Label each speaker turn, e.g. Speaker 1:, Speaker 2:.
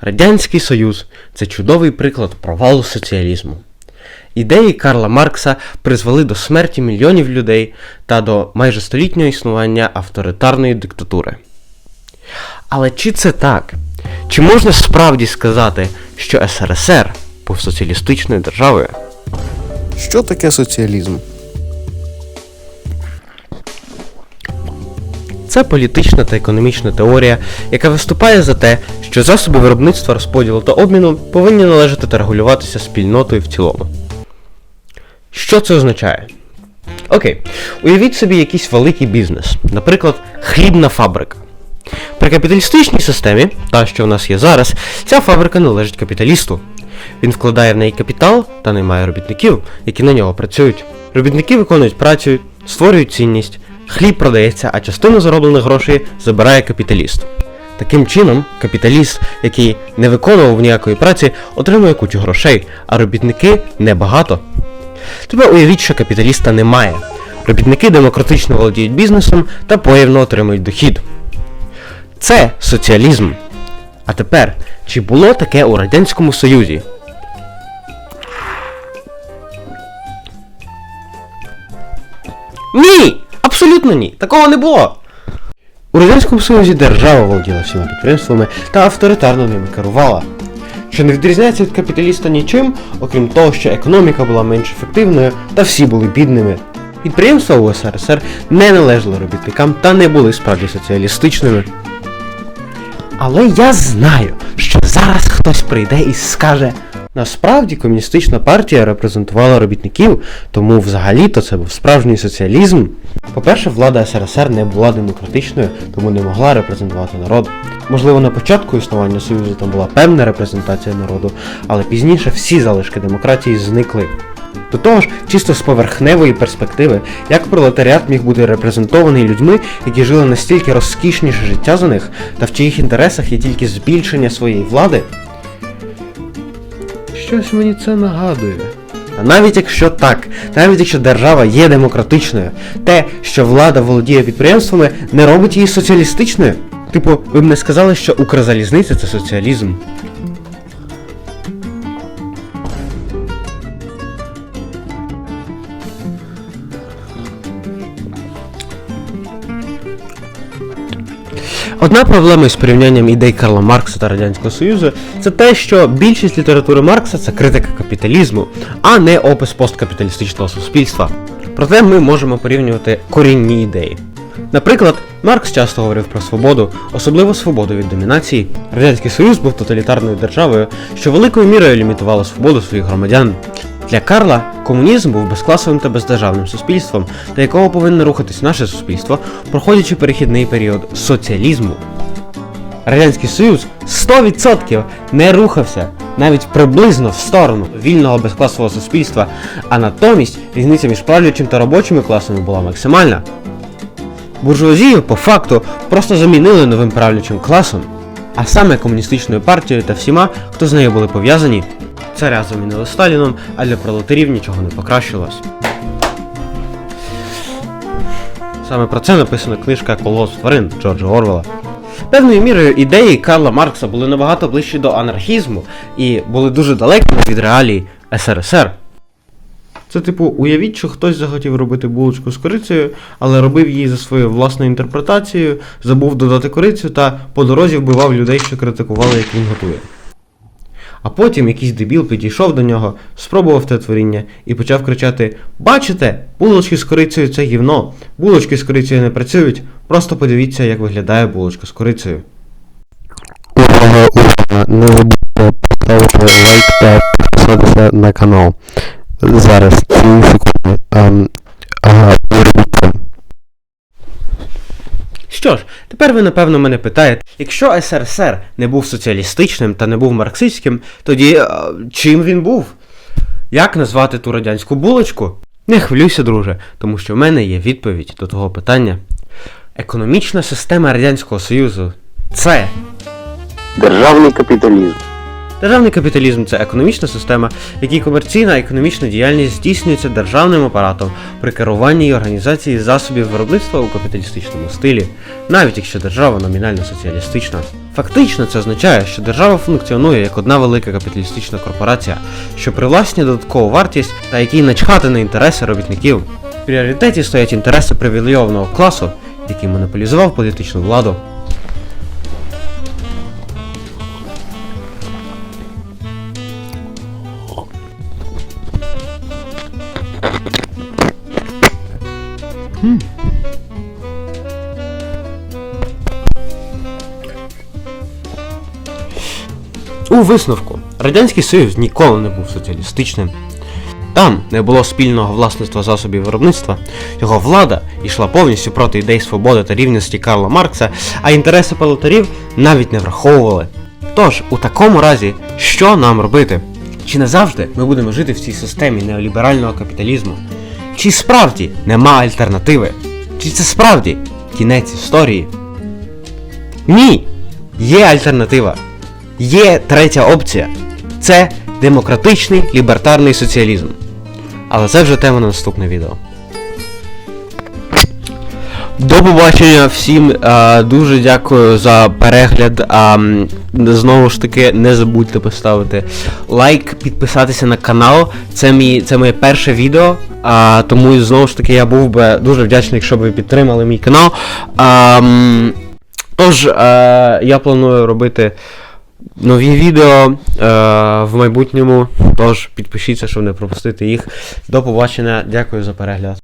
Speaker 1: Радянський Союз це чудовий приклад провалу соціалізму. Ідеї Карла Маркса призвели до смерті мільйонів людей та до майже столітнього існування авторитарної диктатури. Але чи це так? Чи можна справді сказати, що СРСР був соціалістичною державою?
Speaker 2: Що таке соціалізм?
Speaker 1: Це політична та економічна теорія, яка виступає за те, що засоби виробництва розподілу та обміну повинні належати та регулюватися спільнотою в цілому. Що це означає? Окей, уявіть собі якийсь великий бізнес, наприклад, хлібна фабрика. При капіталістичній системі, та що в нас є зараз, ця фабрика належить капіталісту. Він вкладає в неї капітал та наймає робітників, які на нього працюють. Робітники виконують працю, створюють цінність, хліб продається, а частину зароблених грошей забирає капіталіст. Таким чином, капіталіст, який не виконував ніякої праці, отримує кучу грошей, а робітники небагато. Тепер уявіть, що капіталіста немає. Робітники демократично володіють бізнесом та поєвно отримують дохід. Це соціалізм. А тепер, чи було таке у Радянському Союзі? Ні! Абсолютно ні! Такого не було! У Радянському Союзі держава володіла всіма підприємствами та авторитарно ними керувала. Що не відрізняється від капіталіста нічим, окрім того, що економіка була менш ефективною та всі були бідними. Підприємства у СРСР не належали робітникам та не були справді соціалістичними. Але я знаю, що зараз хтось прийде і скаже. Насправді комуністична партія репрезентувала робітників, тому взагалі-то це був справжній соціалізм. По-перше, влада СРСР не була демократичною, тому не могла репрезентувати народ. Можливо, на початку існування Союзу там була певна репрезентація народу, але пізніше всі залишки демократії зникли. До того ж, чисто з поверхневої перспективи, як пролетаріат міг бути репрезентований людьми, які жили настільки розкішніше життя за них, та в чиїх інтересах є тільки збільшення своєї влади. Щось мені це нагадує. А навіть якщо так, навіть якщо держава є демократичною, те, що влада володіє підприємствами, не робить її соціалістичною. Типу, ви б не сказали, що Укрзалізниця це соціалізм. Одна проблема із порівнянням ідей Карла Маркса та Радянського Союзу це те, що більшість літератури Маркса це критика капіталізму, а не опис посткапіталістичного суспільства. Проте ми можемо порівнювати корінні ідеї. Наприклад, Маркс часто говорив про свободу, особливо свободу від домінації. Радянський Союз був тоталітарною державою, що великою мірою лімітувало свободу своїх громадян. Для Карла комунізм був безкласовим та бездержавним суспільством, до якого повинно рухатись наше суспільство, проходячи перехідний період соціалізму. Радянський Союз 100% не рухався навіть приблизно в сторону вільного безкласового суспільства, а натомість різниця між правлячим та робочими класами була максимальна. Буржуазію по факту просто замінили новим правлячим класом, а саме комуністичною партією та всіма, хто з нею були пов'язані. Царя замінили Сталіном, а для пролетарів нічого не покращилось. Саме про це написана книжка Колос тварин Джорджа Орвела. Певною мірою ідеї Карла Маркса були набагато ближчі до анархізму і були дуже далекими від реалій СРСР. Це типу, уявіть, що хтось захотів робити булочку з корицею, але робив її за своєю власною інтерпретацією, забув додати корицю та по дорозі вбивав людей, що критикували, як він готує. А потім якийсь дебіл підійшов до нього, спробував те творіння і почав кричати: Бачите, булочки з корицею це гівно, булочки з корицею не працюють, просто подивіться, як виглядає булочка з корицею.
Speaker 2: Увага, увага! Не забудьте поставити лайк та підписатися на канал. Зараз, ці секунди. Ага, не робіть це.
Speaker 1: Що ж, тепер ви напевно мене питаєте, якщо СРСР не був соціалістичним та не був марксистським, тоді а, чим він був? Як назвати ту радянську булочку? Не хвилюйся, друже, тому що в мене є відповідь до того питання. Економічна система Радянського Союзу це
Speaker 3: Державний капіталізм.
Speaker 1: Державний капіталізм це економічна система, в якій комерційна економічна діяльність здійснюється державним апаратом при керуванні і організації засобів виробництва у капіталістичному стилі, навіть якщо держава номінально соціалістична. Фактично це означає, що держава функціонує як одна велика капіталістична корпорація, що привласнює додаткову вартість та якій начхати на інтереси робітників. В пріоритеті стоять інтереси привілейованого класу, який монополізував політичну владу. У висновку, Радянський Союз ніколи не був соціалістичним. Там не було спільного власництва засобів виробництва, його влада йшла повністю проти ідей свободи та рівності Карла Маркса, а інтереси пролетарів навіть не враховували. Тож, у такому разі, що нам робити? Чи не завжди ми будемо жити в цій системі неоліберального капіталізму? Чи справді нема альтернативи? Чи це справді кінець історії? Ні! Є альтернатива. Є третя опція. Це демократичний лібертарний соціалізм. Але це вже тема на наступне відео. До побачення всім. дуже дякую за перегляд. А, знову ж таки, не забудьте поставити лайк, підписатися на канал. Це мій це моє перше відео. А, тому знову ж таки я був би дуже вдячний, якщо б ви підтримали мій канал. А, тож, е, я планую робити нові відео е, в майбутньому. Тож підпишіться, щоб не пропустити їх. До побачення. Дякую за перегляд.